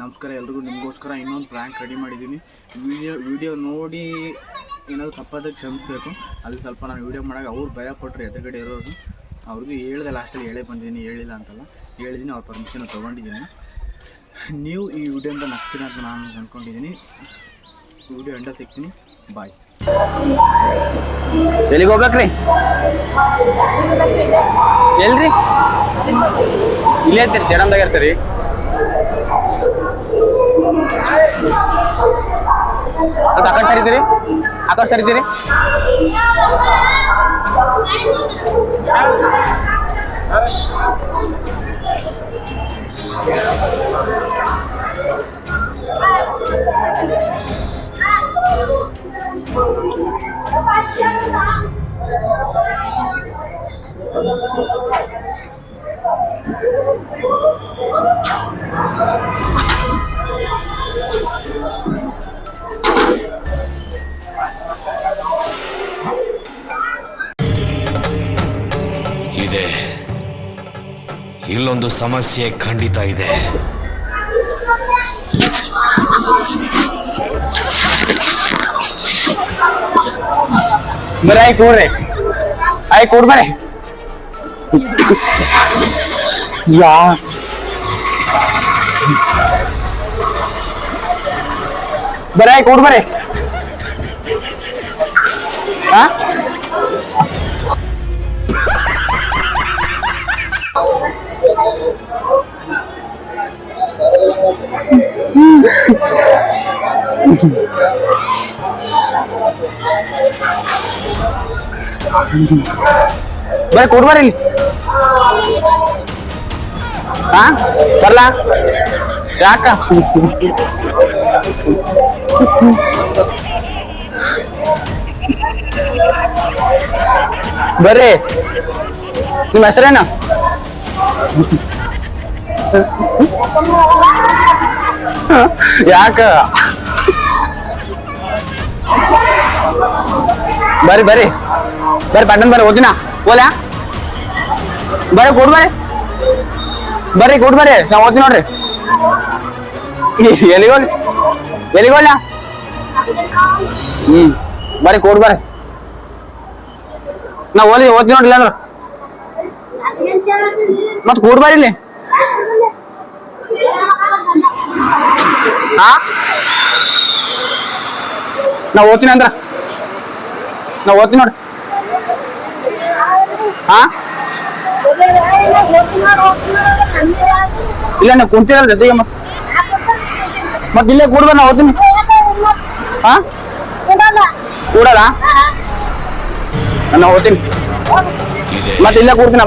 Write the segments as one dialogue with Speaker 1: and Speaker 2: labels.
Speaker 1: ನಮಸ್ಕಾರ ಎಲ್ರಿಗೂ, ನಿಮಗೋಸ್ಕರ ಇನ್ನೊಂದು ಪ್ರ್ಯಾಂಕ್ ರೆಡಿ ಮಾಡಿದ್ದೀನಿ. ವಿಡಿಯೋ ವಿಡಿಯೋ ನೋಡಿ ಏನಾದರೂ ತಪ್ಪಾದಾಗ ಕ್ಷಮಿಸ್ಬೇಕು. ಅಲ್ಲಿ ಸ್ವಲ್ಪ ನಾನು ವಿಡಿಯೋ ಮಾಡಾಗ ಅವ್ರು ಭಯಪಟ್ಟರು ಎದುರುಗಡೆ ಇರೋರು. ಅವ್ರಿಗೂ ಹೇಳಿದೆ ಲಾಸ್ಟಲ್ಲಿ ಹೇಳೇ ಬಂದಿದ್ದೀನಿ, ಹೇಳಿಲ್ಲ ಅಂತಲ್ಲ. ಹೇಳಿದ್ದೀನಿ, ಅವ್ರ ಪರ್ಮಿಷನ್ ತೊಗೊಂಡಿದ್ದೀನಿ. ನೀವು ಈ ವಿಡಿಯೋಯಿಂದ ನಗ್ತೀರ ಅಂತ ನಾನು ಅಂದ್ಕೊಂಡಿದ್ದೀನಿ ವಿಡಿಯೋ ಎಂಡ ಸಿಗ್ತೀನಿ. ಬಾಯ್
Speaker 2: ಎಲ್ಲಿಗೆ ಹೋಗ್ಬೇಕ್ರಿ? ಎಲ್ರಿ? ಇಲ್ಲೇ ಇರ್ತೀರಿ ಸೇಡಂದಾಗ ಇರ್ತೀರಿ? ಸ್ವಲ್ಪ ಆ ಕಡೆ ಸರಿತೀರಿ ಆ ಕಡೆ ಸರಿತೀರಿ
Speaker 3: ಇದೆ ಇಲ್ಲೊಂದು ಸಮಸ್ಯೆ ಖಂಡಿತ ಇದೆ.
Speaker 2: ಬರೀ ಆಯ್ ಕೊಡ್ರಿ. ಯಾ. ಹಾ ಬರ್ರಿ ಕೂಡ್ ಬರ್ರಿ ಇಲ್ಲಿ ಹಾ ಬರ್ಲಾ ಯಾಕ ಬರ್ರಿ ನಿಮ್ಮ ಹೆಸರೇನು ಯಾಕ? ಬರ್ರಿ ಬರ್ರಿ. ಬರ್ರಿ ಪಟ್ಟಣ ಬರ್ರಿ ಓದಿನ ಓಲ್ಯಾ ಬರ್ರಿ, ಕೂಡ್ ಬರ್ರಿ. ಬರ್ರಿ, ಕೂಡ್ ಬರ್ರಿ. ನಾ ಓದ್ತೀನಿ ನೋಡ್ರಿ. ಎಲ್ಲಿಗೋಲ್ ಎಲ್ಲಿಗೋಲ್ಲ ಹ್ಮ್. ಬರ್ರಿ, ಕೂಡ್ ಬರ್ರಿ. ನಾ ಓದಿ ಓದ್ತೀನಿ ನೋಡ್ರಿ ಇಲ್ಲಾಂದ್ರ. ಮತ್ ಕೂಡ್ ಬರಿಲಿ ಹಾ ನಾ ಓದ್ತೀನಿ ಅಂದ್ರ. ನಾ ಓದ್ತೀನಿ ನೋಡ್ರಿ ಹಾ ಇಲ್ಲ ನಾ ಕುಂತಿರಲ್ಲ ಜೊತೆಗೆ ಮತ್ ಮತ್ ಇಲ್ಲೇ ಕೂಡ್ಬ ನಾ ಓದ್ತೀನಿ. ಕೂಡಲ್ಲ ನಾ ಓದ್ತೀನಿ.
Speaker 3: ಇದೆ
Speaker 2: ಮತ್ ಇಲ್ಲೇ ಕೂಡ್ತೀನಿ ನಾ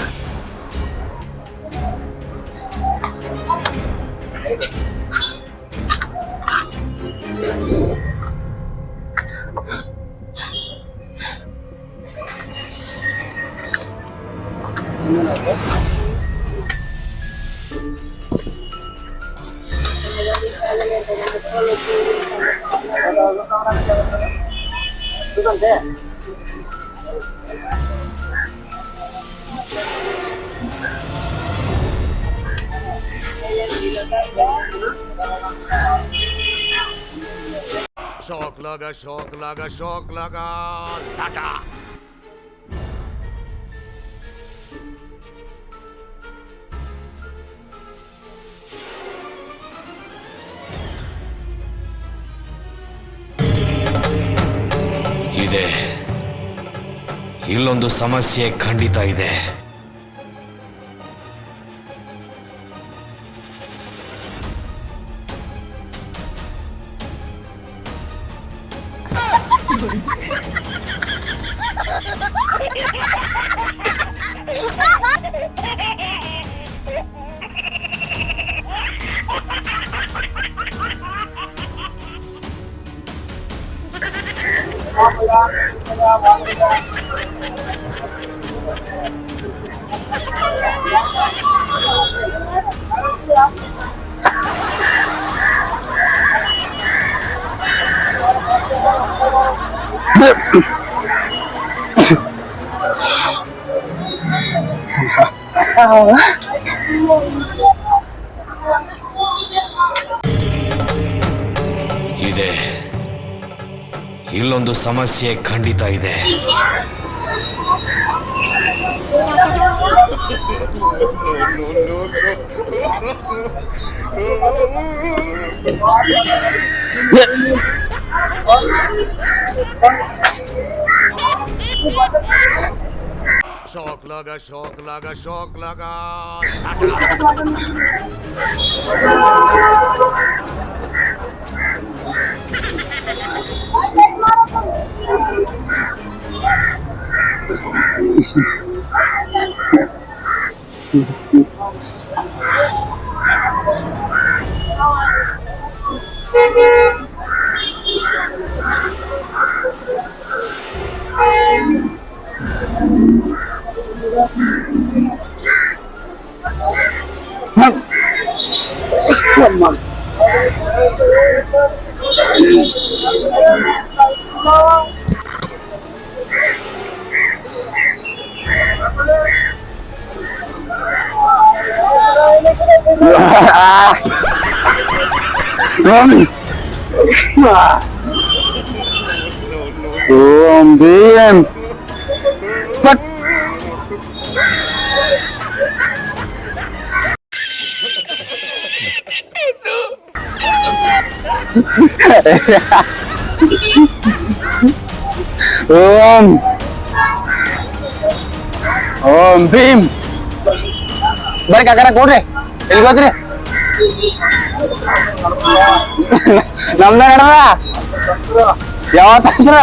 Speaker 4: Shock laga, shock laga, shock laga, laga.
Speaker 3: ಇದೆ ಇಲ್ಲೊಂದು ಸಮಸ್ಯೆ ಖಂಡಿತ ಇದೆ Oh. ಇಲ್ಲೊಂದು ಸಮಸ್ಯೆ ಖಂಡಿತ ಇದೆ
Speaker 4: शौक लगा शौक लगा शौक लगा
Speaker 2: Come on. Ôm Viêm Phất Ôm Ôm Viêm cái agak-agak kode ಎಲ್ಲಿ ಹೋದ್ರಿ? ನಮ್ದ ನಡದ ಯಾವತ್ತಂದ್ರ?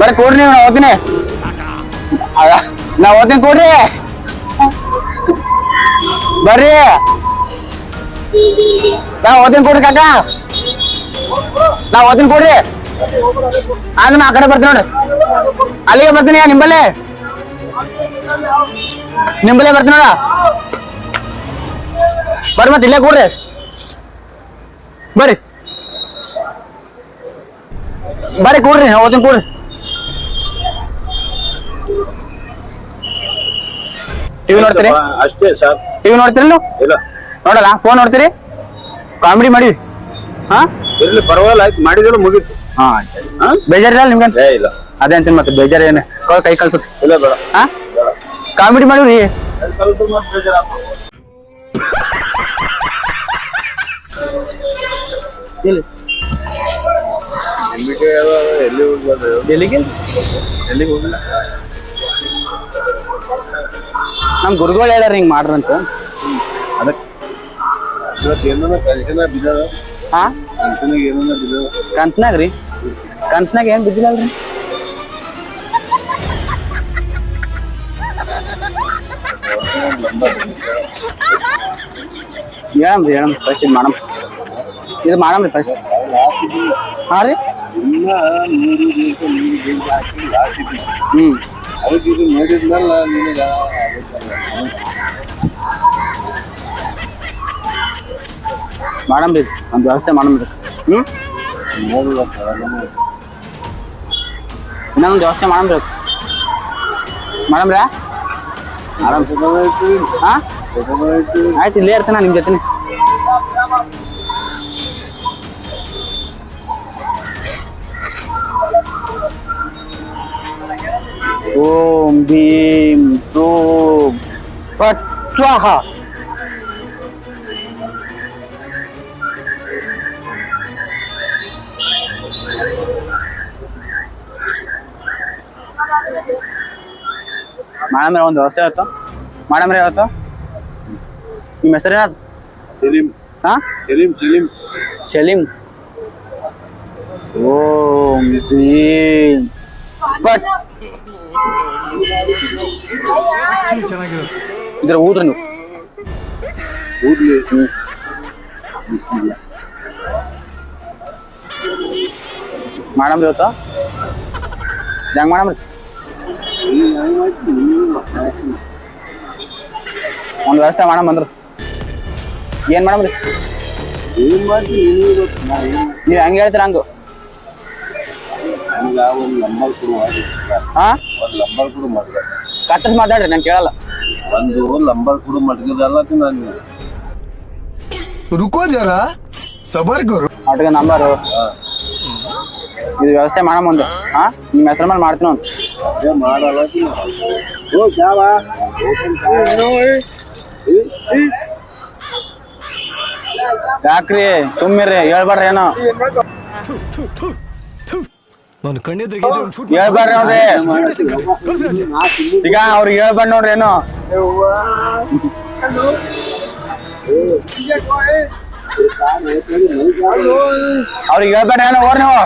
Speaker 2: ಬರೀ ಕೊಡ್ರಿ ನೀವು ನಾ ಓದ್ತೀನಿ ನಾ ಓದ್ತೀನಿ ಕೊಡ್ರಿ. ಬರ್ರಿ. ನಾ ಓದ್ತೀನಿ ಕೊಡ್ರಿ ಕಾಕ. ನಾ ಓದ್ತೀನಿ ಕೊಡ್ರಿ. ಆಗ ನಾ ಆ ಕಡೆ ಬರ್ತೀನಿ ನೋಡಿ. ಅಲ್ಲಿಗೆ ಬರ್ತೀನಿ ನಿಂಬಲ್ಲೇ ನಿಂಬಲ್ಲೇ ಬರ್ತೀನಿ ನೋಡ. ಬರ್ರಿ ಮತ್ತೆ ಇಲ್ಲೇ ಕೂಡ್ರಿ. ಬರ್ರಿ. ಬರ್ರಿ ಕೂಡ್ರಿ ನಾ ಓದ್ತೀನಿ ಕೂಡ್ರಿ ಟಿವಿ ನೋಡ್ತೀರಿ?
Speaker 5: ಅಷ್ಟೇ ಸರ್
Speaker 2: ಟಿವಿ ನೋಡ್ತೀರಿ
Speaker 5: ಇಲ್ಲ.
Speaker 2: ನೋಡಲ್ಲ ಫೋನ್ ನೋಡ್ತೀರಿ? ಕಾಮಿಡಿ ಮಾಡಿ. ಹಾ?
Speaker 5: ಇರ್ಲಿ ಪರವಾಗಿಲ್ಲ ಆಯ್ತು. ಮಾಡಿದ್ರೆ ಮುಗೀತು.
Speaker 2: ಹಾ ಬೇಜಾರಿಲ್ಲ ನಿಮ್ಗೆ
Speaker 5: ಇಲ್ಲ.
Speaker 2: ಅದೇ ಅಂತೀನಿ ಮತ್ತೆ ಬೇಜಾರ ಏನು ಕೈ ಕಳ್ಸ
Speaker 5: ಇಲ್ಲ ಬೇಡ.
Speaker 2: ಹಾ? ಕಾಮಿಡಿ ಮಾಡಿವ್ರಿ ಎಲ್ಲಿಗೆ
Speaker 5: ಎಲ್ಲಿಗೆ? ಹೋಗಿಲ್ಲ
Speaker 2: ನಮ್ ಗುರುಗಳು ಹೇಳ್ಯಾರ ಹಿಂಗ್ ಮಾಡ್ರಂತ.
Speaker 5: ಅದಕ್ಕೆ ಇವತ್ತು ಏನ್ ಬಿದ್ದಿಲ್ಲ ಬಿದ್ದದ
Speaker 2: ಹಾ
Speaker 5: ಕಲ್ಸಿನಾಗ ಏನನ್ನ ಬಿದ್ದದ
Speaker 2: ಕನ್ಸ್ನಾಗ ರೀ ಹೇಳಮ್ ಫಸ್ಟ್ ಇದು ಮಾಡಮ್ ಇದು ಮಾಡಮ್ರಿ ಫಸ್ಟ್ ಹಾಂ ರೀ?
Speaker 5: ನಿನಗೆ
Speaker 2: ಮಾಡಮ್ರಿ ಇದು. ಒಂದ್ ವ್ಯವಸ್ಥೆ ಮಾಡಮ್ರಿ ಹ್ಮ್?
Speaker 5: ನೋಡುವ
Speaker 2: ಇನ್ನೊಂದು ವ್ಯವಸ್ಥೆ ಮಾಡಮ್ರಿ ಮಾಡಮ್ರ? ಆರಾಮ್ ಹಾ ಆಯ್ತು ಇಲ್ಲೇ ಇರ್ತಾನ ನಿಮ್ ಜೊತೆ ಓಂ ಭೀಮ್ ಸೋಮ್ ಪಟ್ ಸ್ವಾಹ ಮಾಡಮ್ರೆ ಒಂದು ವ್ಯವಸ್ಥೆ ಇವತ್ತು ಮಾಡಮ್ರೆ ಇವತ್ತು ನಿಮ್ಮ ಹೆಸರೇನದು
Speaker 5: ಸಲೀಂ.
Speaker 2: ಹಾ
Speaker 5: ಸಲೀಂ ಸಲೀಂ.
Speaker 2: ಶಲೀಂ ಓಂ ಭೀಮ್ ಪಟ್ ಇದ್ರ ಊದ್ರಿ ನೀವು.
Speaker 5: ಊರ್ಲಿ
Speaker 2: ಮಾಡಮ್ರಿ ಇವತ್ತು ಹೆಂಗ್ ಮಾಡಮ್ರಿ ಒಂದು ವ್ಯವಸ್ಥೆ ಮಾಡಮ್ ಬಂದ್ರು. ಏನ್ ಮಾಡಮ್ರಿ?
Speaker 5: ಏನ್ ಮಾಡ್ತೀನಿ
Speaker 2: ನೀವ್ ಹೆಂಗ್ ಹೇಳ್ತೀರ ಹಂಗು?
Speaker 5: ಒಂದು ನಂಬರ್ ಕೊಡು
Speaker 2: ಹಾ?
Speaker 5: ಒಂದು ನಂಬರ್ ಕೊಡು ಮಡ್ಗ
Speaker 2: ಕತ್ತರ್ಸ್ ಮಾತಾಡ್ರಿ ನಾನು ಕೇಳಲ್ಲ.
Speaker 5: ಒಂದು ನಂಬರ್ ಕೊಡು ಮಡ್ಗದಲ್ಲ ನಾನು
Speaker 6: ರುಕೋ ಜರ ಸಬರ್ ಗುರು
Speaker 2: ಆಟಗ ನಂಬರು. ಇದು ವ್ಯವಸ್ಥೆ ಮಾಡಮ್ ಒಂದು. ಹಾ? ನಿಮ್ಮ ಹೆಸರು ಮೇಲೆ ಮಾಡ್ತೀನಿ
Speaker 5: ಅಂತ ಮಾಡಲ್ಲ ಓ ಜಾವ
Speaker 2: ಯಾಕ್ರಿ ಸುಮ್ಮಿರ್ರಿ ಹೇಳ್ಬಾರ್ರಿ ಏನೋ.
Speaker 6: ನಾನು ಕಣ್ಣೆದ್ರಿಗೆ ಒಂದು ಶೂಟ್
Speaker 2: ಹೇಳ್ಬಾರ್ರಿ ನೋಡ್ರಿ ಈಗ ಅವ್ರಿಗೆ ಹೇಳ್ಬಾರ್ದು ನೋಡ್ರಿ ಏನು. ಅವ್ರಿಗೆ ಹೇಳ್ಬೇಡ್ರಿ ಏನೋ ಓರ್ ನೀವು.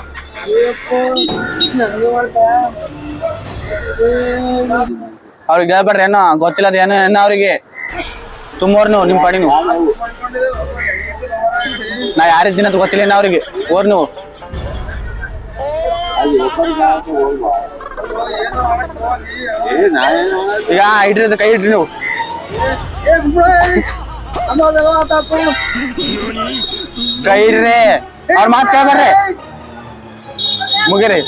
Speaker 2: ಅವ್ರಿಗೆ ಹೇಳ್ಬೇಡ್ರಿ, ಏನೋ ಗೊತ್ತಿಲ್ಲ ಅದು ಏನೋ ಅವ್ರಿಗೆ. ತುಂಬೋರ್ ನೀವು ನಿಮ್ಮ ಪಾಡಿ ನೀವು ನಾ ಯಾರಿದ್ದೀನಿ ಅಂತ ಗೊತ್ತಿಲ್ಲ, ಏನೋ ಅವ್ರಿಗೆ. ಓರ್ನು. ನೀವು ಈಗ ಇಡ್ರಿ ಕೈ ಇಡ್ರಿ ನೀವು. ಕೈ ಇಡ್ರಿ. ಅವ್ರ ಮಾತು ಕೇಳ್ಬಾರ್ರಿ ಮುಗಿರಿ.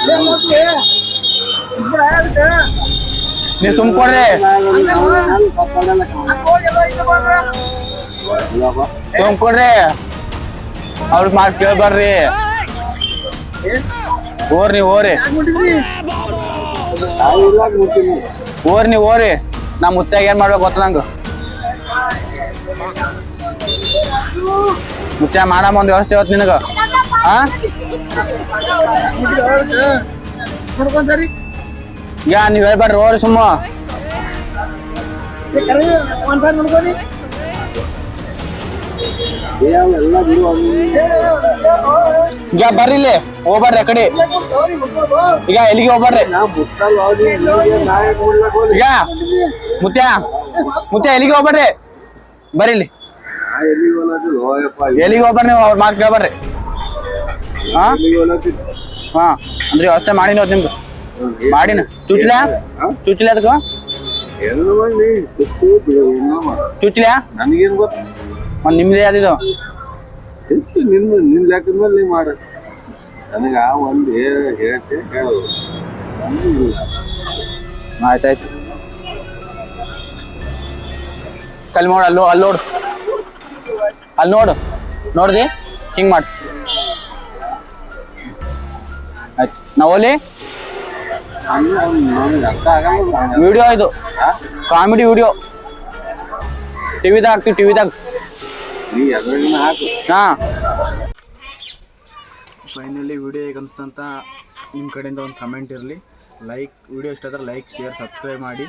Speaker 2: ನೀವು ತುಂಬಿಕೊಡ್ರಿ ತುಂಬಿಕೊಡ್ರಿ ಅವ್ರ ಮಾತು ಕೇಳ್ಬಾರ್ರಿ. ಓರ್ ನೀವು ಓರಿ ಓರ್ ನೀವು ಓರಿ ನಾ ಮುತ್ತಾಗ ಏನ್ ಮಾಡ್ಬೇಕು ಗೊತ್ತ ನಂಗೆ? ಮುಚ್ಚ ಮಾಡಮ್ಮ ಒಂದು ವ್ಯವಸ್ಥೆ ಇವತ್ತು ನಿನಗ. ಹಾ ಈಗ ನೀವ್ ಹೇಳ್ಬೇಡ್ರಿ ಹೋರಿ ಸುಮ್ಮ. ಈಗ ಬರ್ರಿ ಇಲ್ಲಿ ಹೋಗ್ಬಾರ್ರಿ ಆ ಕಡೆ. ಈಗ ಎಲ್ಲಿಗೆ ಹೋಗ್ಬಾರ್ರಿ? ಈಗ ಮುತ್ಯ ಮುತ್ಯ ಎಲ್ಲಿಗೆ ಹೋಗ್ಬಾರ್ರಿ ಬರ್ರಿ ಇಲ್ಲಿ.
Speaker 5: ಎಲ್ಲಿಗೆ
Speaker 2: ಹೋಗ್ಬಾರ್ರಿ ನೀವು? ಅವ್ರ ಮಾತು ಕೇಳ್ಬಾರ್ರಿ ಹಾ? ಹಾ ಅಂದ್ರೆ ವ್ಯವಸ್ಥೆ ಮಾಡಿನ ನಿಮ್ದು. ಮಾಡಿನ? ಚುಚ್ಲ? ಚುಚ್ಲ ಅದಕ್ಕ. ಚುಚ್ಲ?
Speaker 5: ನನಗೇನ್ ಗೊತ್ತು
Speaker 2: ಒಂದ್ ನಿಮ್ದೇ ಅದಿದು
Speaker 5: ಎಷ್ಟು ನಿನ್ನ ನಿನ್ ಲೆಕ್ಕದ ಮೇಲೆ ನೀ ಮಾಡ. ನನಗ ಆ ಒಂದು ಹೇಳ್ತೆ ಹೇಳು. ನಮ್ಗಿಲ್ಲ.
Speaker 2: ಆಯ್ತಾಯ್ತು. ಕಲ್ ನೋಡು ಅಲ್ಲೋ ಅಲ್ಲಿ ನೋಡು ಅಲ್ಲಿ ನೋಡು. ನೋಡ್ದಿ? ಹಿಂಗ್ ಮಾಡಿ. ಆಯ್ತು. ನಾವು ಹೋಲಿ ವಿಡಿಯೋ ಇದು. Comedy video. ಟಿವಿದಾಗ ಹಾಕ್ತಿವಿ, ಟಿವಿದಾಗ. ಹಾ.
Speaker 1: ಫೈನಲಿ ವಿಡಿಯೋ ಹೇಗೆ ನಿಮ್ಮ ಕಡೆಯಿಂದ ಒಂದು ಕಮೆಂಟ್ ಇರಲಿ. ಲೈಕ್ ವಿಡಿಯೋ ಇಷ್ಟ ಲೈಕ್ ಶೇರ್ ಸಬ್ಸ್ಕ್ರೈಬ್ ಮಾಡಿ.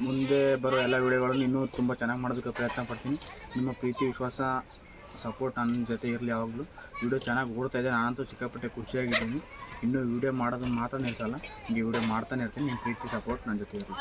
Speaker 1: ಮುಂದೆ ಬರೋ ಎಲ್ಲ ವಿಡಿಯೋಗಳನ್ನು ಇನ್ನೂ ತುಂಬ ಚೆನ್ನಾಗಿ ಮಾಡೋದಕ್ಕೆ ಪ್ರಯತ್ನ ಪಡ್ತೀನಿ. ನಿಮ್ಮ ಪ್ರೀತಿ, ವಿಶ್ವಾಸ ಸಪೋರ್ಟ್ ನನ್ನ ಜೊತೆ ಇರಲಿ ಯಾವಾಗಲೂ. ವೀಡಿಯೋ ಚೆನ್ನಾಗಿ ಓಡ್ತಾ ಇದೆ, ನಾನಂತೂ ಸಿಕ್ಕಾಪಟ್ಟೆ ಖುಷಿಯಾಗಿದ್ದೀನಿ. ಇನ್ನೂ ವಿಡಿಯೋ ಮಾಡೋದನ್ನು ಮಾತ್ರ ನಿಲ್ಸಲ್ಲ ಹಿಂಗೆ ವಿಡಿಯೋ ಮಾಡ್ತಾನೆ ಇರ್ತೀನಿ ನಿಮ್ಮ ಪ್ರೀತಿ, ಸಪೋರ್ಟ್ ನನ್ನ ಜೊತೆ ಇರಲಿ.